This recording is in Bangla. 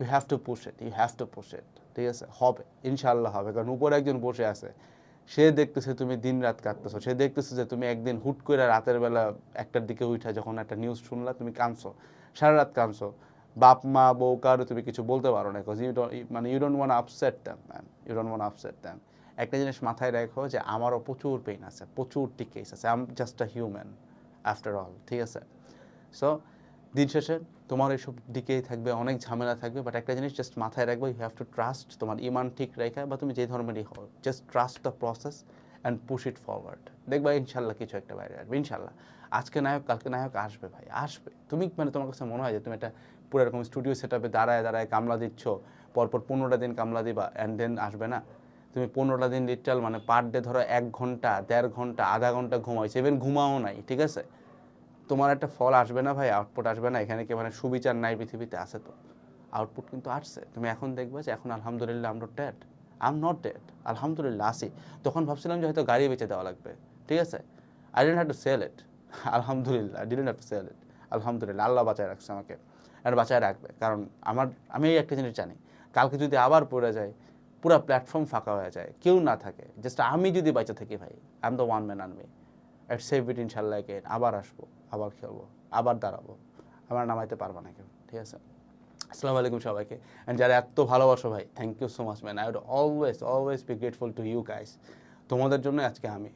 You have to push it you have to push it ঠিক আছে? হবে। ইনশাল্লাহ হবে। কারণ উপরে একজন বসে আছে। সে দেখতেছে তুমি দিন রাত কাটতেছো সে দেখতেছে যে তুমি একদিন হুট করে রাতের বেলা একটার দিকে উঠা যখন একটা নিউজ শুনলা, তুমি কাঁদছো। সারা রাত কাঁদছো। বাপ, মা, বউ, কারও তুমি কিছু বলতে পারো না। বিকজ ইউ মানে you don't want upset them man you don't want upset them একটা জিনিস মাথায় রাখো যে আমারও প্রচুর পেইন আছে। প্রচুর টিকেস আছে। I am just a human after all ঠিক আছে? সো দিন শেষে তোমার এইসব দিকেই থাকবে, অনেক ঝামেলা থাকবে বাট একটা জিনিস জাস্ট মাথায় রাখবে ইউ হ্যাভ টু ট্রাস্ট তোমার ইমান ঠিক রেখা বা তুমি যে ধর্মেরই হও just trust the process and push it forward দেখবা ইনশাল্লাহ কিছু একটা বাইরে আসবে, ইনশাল্লাহ। আজকে নায়ক, কালকে নায়ক আসবে ভাই, আসবে। তুমি মানে তোমার কাছে মনে হয় যে তুমি একটা পুরো এরকম স্টুডিও সেট আপে দাঁড়ায় দাঁড়ায় কামলা দিচ্ছ, পরপর পনেরোটা দিন কামলা দিবা অ্যান্ড দেন আসবে না? তুমি পনেরোটা দিন লিটাল মানে পার ডে ধরো এক ঘণ্টা, দেড় ঘণ্টা, আধা ঘণ্টা ঘুমাইছে ইভেন ঘুমাও নাই, ঠিক আছে? তোমার একটা ফল আসবে না ভাই আউটপুট আসবে না। এখানে কি মানে সুবিচার নাই পৃথিবীতে? আছে তো। আউটপুট কিন্তু আসছে। তুমি এখন দেখবে যে এখন আলহামদুলিল্লাহ আমরা dead I am not dead আলহামদুলিল্লাহ আসি তখন ভাবছিলাম যে হয়তো গাড়ি বেচে দেওয়া লাগবে। ঠিক আছে? I don't have to sell it আলহামদুলিল্লাহ I didn't have to sell it আলহামদুলিল্লাহ, আল্লাহ বাঁচায় রাখছে আমাকে। আর বাঁচায় রাখবে। কারণ আমার, আমি এই একটা জিনিস জানি। কালকে যদি আবার পড়ে যায়, পুরো প্ল্যাটফর্ম ফাঁকা হয়ে যায়। কেউ না থাকে। জাস্ট আমি যদি বেঁচে থাকি ভাই I am the one man army at save it ইনশাল্লাহ এগেন আবার আসব, আবার খেলব, আবার দাঁড়াবো। আমার নামাইতে পারব না কেউ, ঠিক আছে? আসসালামু আলাইকুম সবাইকে। অ্যান্ড যারা এত ভালোবাসো ভাই thank you so much man I would always always be grateful to you guys তোমাদের জন্য আজকে আমি।